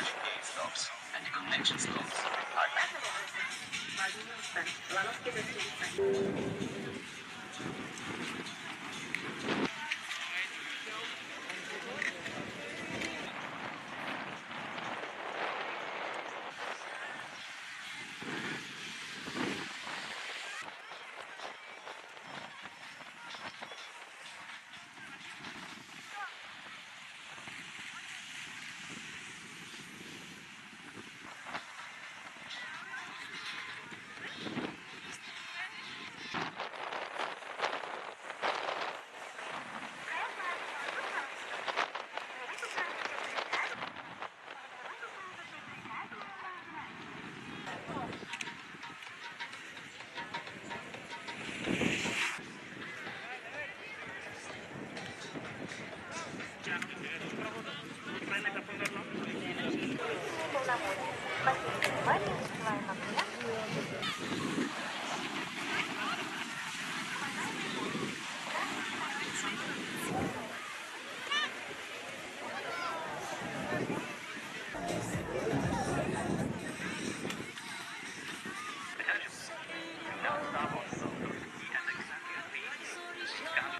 charging gate stops and the convention stops are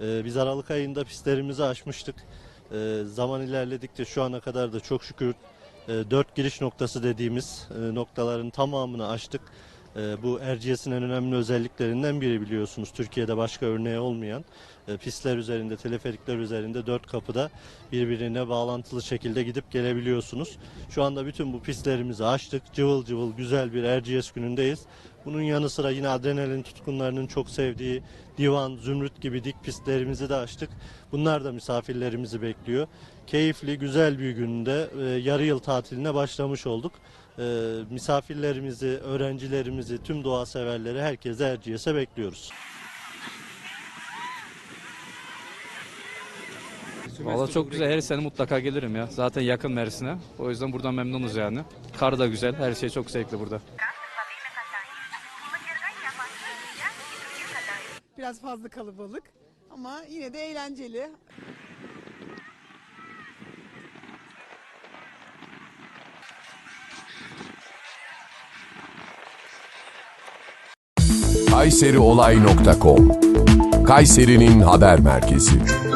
Ee, Biz Aralık ayında pistlerimizi açmıştık. Ee, Zaman ilerledikçe şu ana kadar da çok şükür dört giriş noktası dediğimiz e, noktaların tamamını açtık. E, Bu Erciyes'in en önemli özelliklerinden biri biliyorsunuz. Türkiye'de başka örneği olmayan e, pistler üzerinde, teleferikler üzerinde dört kapıda birbirine bağlantılı şekilde gidip gelebiliyorsunuz. Şu anda bütün bu pistlerimizi açtık. Cıvıl cıvıl güzel bir Erciyes günündeyiz. Bunun yanı sıra yine adrenalin tutkunlarının çok sevdiği divan, zümrüt gibi dik pistlerimizi de açtık. Bunlar da misafirlerimizi bekliyor. Keyifli, güzel bir günde e, yarı yıl tatiline başlamış olduk. E, misafirlerimizi, öğrencilerimizi, tüm doğa severleri herkese Erciyes'e bekliyoruz. Valla çok güzel. Her sene mutlaka gelirim ya. Zaten yakın Mersin'e. O yüzden buradan memnunuz yani. Kar da güzel. Her şey çok zevkli burada. Biraz fazla kalabalık ama yine de eğlenceli. kayseriolay.com Kayseri'nin haber merkezi.